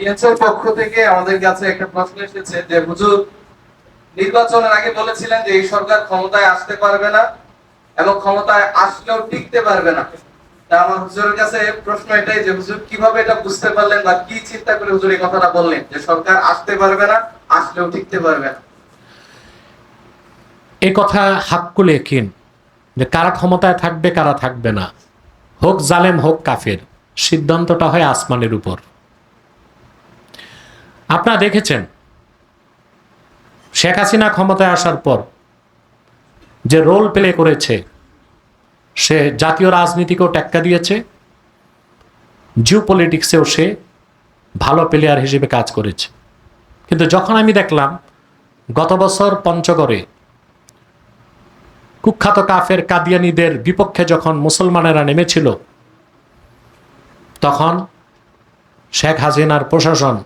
টিএনসির পক্ষ থেকে আমাদের কাছে একটা প্রশ্ন এসেছে যে, হুজুর, নির্বাচনের আগে বলেছিলেন যে এই সরকার ক্ষমতায় আসতে পারবে না এবং ক্ষমতায় আসলেও টিকতে পারবে না। তা আমার হুজুরের কাছে প্রশ্ন এটাই যে, হুজুর, কীভাবে এটা বুঝতে পারলেন বা কি চিন্তা করে হুজুর এই কথাটা বললেন? যে সরকার আসতে পারবে না, আসলেও টিকতে পারবে না। এ কথা যে কারা ক্ষমতায় থাকবে, কারা থাকবে না। হোক জালেম, হোক কাফের, সিদ্ধান্তটা হয় আসমানের উপর। আপনারা দেখেছেন, শেখ হাসিনা ক্ষমতায় আসার পর যে রোল প্লে করেছে, সে জাতীয় রাজনীতিকেও টেক্কা দিয়েছে জিও পলিটিক্সেও সে ভালো প্লেয়ার হিসেবে কাজ করেছে। কিন্তু যখন আমি দেখলাম, গত বছর পঞ্চগড়ে কুখ্যাত কাফের কাদিয়ানিদের বিপক্ষে যখন মুসলমানেরা নেমেছিল, তখন শেখ হাসিনার প্রশাসন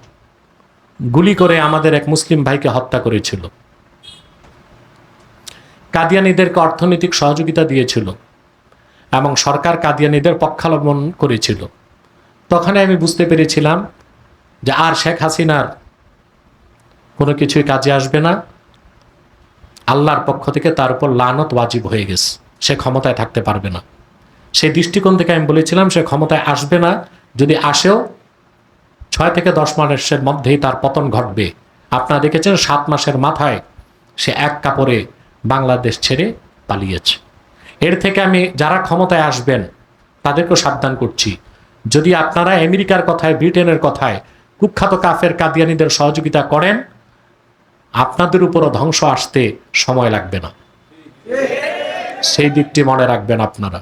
গুলি করে আমাদের এক মুসলিম ভাইকে হত্যা করেছিল। কাদিয়ানিদেরকে অর্থনৈতিক সহযোগিতা দিয়েছিল এবং সরকার কাদিয়ানিদের পক্ষাবলম্বন করেছিল। তখন আমি বুঝতে পেরেছিলাম যে আর শেখ হাসিনার কোনো কিছুই কাজে আসবে না। আল্লাহর পক্ষ থেকে তার উপর লানত ওয়াজিব হয়ে গেছে। সে ক্ষমতায় থাকতে পারবে না। সেই দৃষ্টিকোণ থেকে আমি বলেছিলাম, সে ক্ষমতায় আসবে না। যদি আসেও ছয় থেকে দশ মাসের মধ্যেই তার পতন ঘটবে। আপনারা দেখেছেন, সাত মাসের মাথায় সে এক কাপড়ে বাংলাদেশ ছেড়ে পালিয়েছে। এর থেকে আমি যারা ক্ষমতায় আসবেন, তাদেরকেও সাবধান করছি। যদি আপনারা আমেরিকার কথায়, ব্রিটেনের কথায় কুখ্যাত কাফের কাদিয়ানিদের সহযোগিতা করেন, আপনাদের উপরও ধ্বংস আসতে সময় লাগবে না। সেই দিকটি মনে রাখবেন আপনারা।